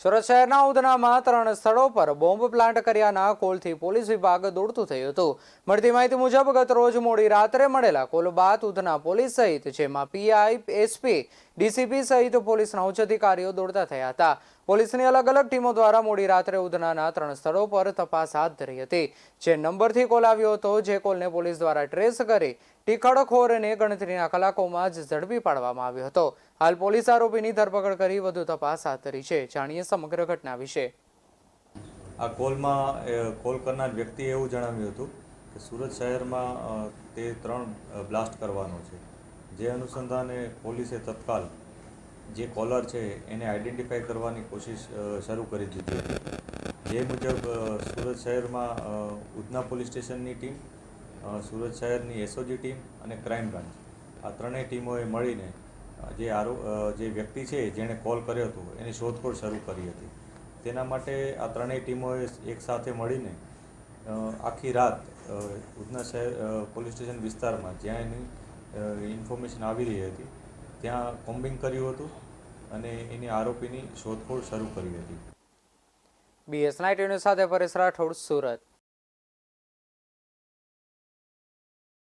સુરત શહેરના ઉધનામાં ત્રણ સ્થળો પર બોમ્બ પ્લાન્ટ કર્યાના કોલથી પોલીસ વિભાગ દોડતું થયું હતું. મળતી માહિતી મુજબ ગત રોજ મોડી રાત્રે મળેલા કોલ બાદ ઉધના પોલીસ સહિત, જેમાં પીઆઈ, એસપી, ડીસીપી સહિત પોલીસના ઉચ્ચ અધિકારીઓ દોડતા થયા હતા. પોલીસની અલગ અલગ ટીમો દ્વારા મોડી રાત્રે ઉધનાના ત્રણ સ્થળો પર તપાસ હાથ ધરી હતી. જે નંબરથી કોલ આવ્યો હતો, જે કોલને પોલીસ દ્વારા ટ્રેસ કરી ટીખડખોરને ગણતરીના કલાકોમાં જ ઝડપી પાડવામાં આવ્યો હતો. હાલ પોલીસ આરોપીની ધરપકડ કરી વધુ તપાસ હાથ ધરી છે. જાણીએ સમગ્ર ઘટના વિશે. આ કોલમાં કોલ કરનાર વ્યક્તિએ એવું જણાવ્યું હતું કે સુરત શહેરમાં તે ત્રણ બ્લાસ્ટ કરવાનો છે. જે અનુસંધાને પોલીસે તત્કાલ જે કોલર છે, એને આઈડેન્ટિફાઈ કરવાની કોશિશ શરૂ કરી દીધી. હતી જે મુજબ સુરત શહેરમાં ઉધના પોલીસ સ્ટેશનની ટીમ સુરત શહેરની એસઓજી ટીમ અને ક્રાઇમ બ્રાન્ચ આ ત્રણેય ટીમોએ મળીને જે આરો જે વ્યક્તિ છે, જેણે કોલ કર્યો હતો, એની શોધખોળ શરૂ કરી હતી. તેના માટે આ ત્રણેય ટીમોએ એક સાથે મળીને આખી રાત ઉધના શહેર પોલીસ સ્ટેશન વિસ્તારમાં જ્યાં એની ઇન્ફોર્મેશન આવી રહી હતી ત્યાં કોમ્બિંગ કર્યું હતું અને એની આરોપીની શોધખોળ શરૂ કરી હતી. બીએસ નાઇટ સાથે પરેશ રાઠોડ, સુરત.